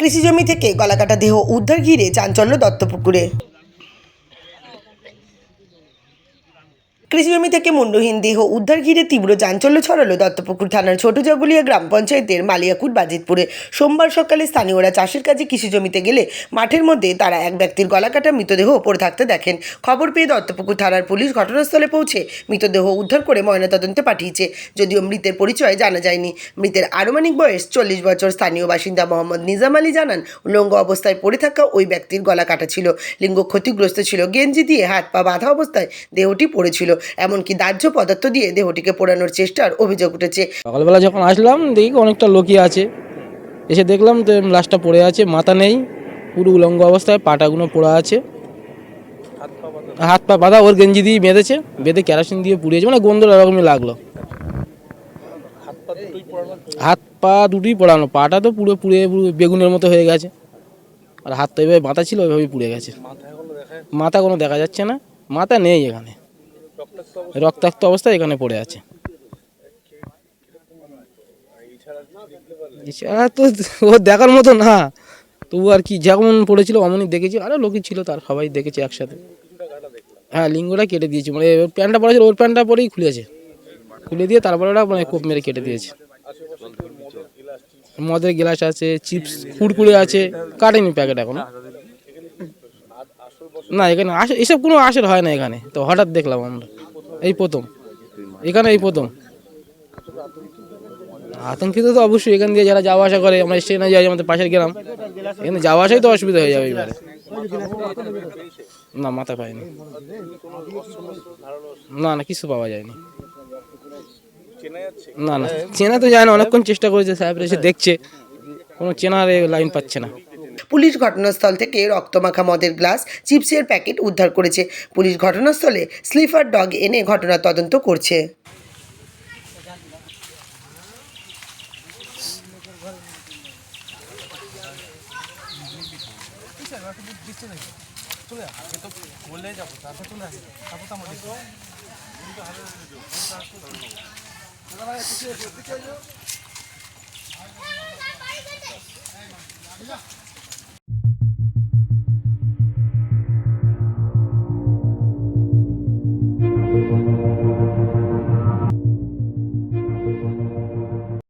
কৃষিজমি থেকে গলাকাটা দেহ উদ্ধার ঘিরে চাঞ্চল্য দত্তপুকুরে। কৃষিজমি থেকে মুন্ডহীন দেহ উদ্ধার ঘিরে তীব্র চাঞ্চল্য ছড়ালো দত্তপুকুর থানার ছোট জগুলিয়া গ্রাম পঞ্চায়েতের মালিয়াকুট বাজিতপুরে। সোমবার সকালে স্থানীয়রা চাষের কাজে কৃষিজমিতে গেলে মাঠের মধ্যে তারা এক ব্যক্তির গলাকাটা মৃতদেহ পড়ে থাকতে দেখেন। খবর পেয়ে দত্তপুকুর থানার পুলিশ ঘটনাস্থলে পৌঁছে মৃতদেহ উদ্ধার করে ময়নাতদন্তে পাঠিয়েছে। যদিও মৃতের পরিচয় জানা যায়নি। মৃতের আনুমানিক বয়স চল্লিশ বছর। স্থানীয় বাসিন্দা মোহাম্মদ নিজাম আলী জানান, উলঙ্গ অবস্থায় পড়ে থাকা ওই ব্যক্তির গলা কাটা ছিল। লিঙ্গ ক্ষতিগ্রস্ত ছিল। গেঞ্জি দিয়ে হাত পা বাঁধা অবস্থায় দেহটি পড়েছিল। এমনকি দাহ্য পদার্থ দিয়ে দেহটিকে পোড়ানোর চেষ্টার অভিযোগ উঠেছে। সকালবেলা যখন আসলাম, দেখি অনেকটা লোকই আছে। এসে দেখলাম তো লাশটা পড়ে আছে, মাথা নেই, পুরো উলঙ্গ অবস্থায়, পাটাগুলো পড়া আছে। হাত পা বাঁধা, ওর গেঞ্জি দিয়ে বেঁধেছে, বেঁধে কেরাসিন দিয়ে পুড়িয়েছে মানে গন্ধ এরকমই লাগল। হাত পা দুটোই পোড়ানো, পাটা তো পুরো পুড়ে বেগুনের মতো হয়ে গেছে। আর হাত তো এভাবে বাঁধা ছিল, ওইভাবেই পুড়ে গেছে। মাথা কোনো দেখা যাচ্ছে না। মাথা নেই এখানে। রক্তাক্ত অবস্থায় এখানে পড়ে আছে। এছাড়া তো ও দেখার মতো না। তবু আর কি যেমন পড়েছিল অমনই দেখেছি। আরও লোকই ছিল তার সবাই দেখেছে একসাথে। হ্যাঁ লিঙ্গটা কেটে দিয়েছে। মানে ওর প্যান্টটা পড়েছিল ওর প্যান্টটা পরেই খুলেছে। খুলে দিয়ে তারপরে ওরা মানে কোপ মেরে কেটে দিয়েছে। মদের গ্লাস আছে চিপস কুড়কুড়ে আছে কাটেনি প্যাকেট এখনও। না, এখানে আসে এসব কোনো আসর হয় না এখানে। তো হঠাৎ দেখলাম আমরা। এই প্রথম। এখানে এই প্রথম। আতঙ্কিত তো অবশ্যই। এখান দিয়ে যারা যাওয়া আসা করে, আমরা স্টেশনে যাই, আমাদের পাশের গ্রাম। এখানে যাওয়া আসাই তো অসুবিধা হয়ে যাবে এবারে। না, মাথা পায়নি। না না, কিছু পাওয়া যায়নি। না না, চেনা তো যায় না অনেকক্ষণ চেষ্টা করেছে সাহেবরা এসে দেখছে। কোনো চেনার লাইন পাচ্ছে না। পুলিশ ঘটনাস্থল থেকে রক্তমাখা মদের গ্লাস, চিপসের প্যাকেট উদ্ধার করেছে। পুলিশ ঘটনাস্থলে স্লিফার ডগ এনে ঘটনা তদন্ত করছে। চলে তো যাব তারপর চলে তারপর তো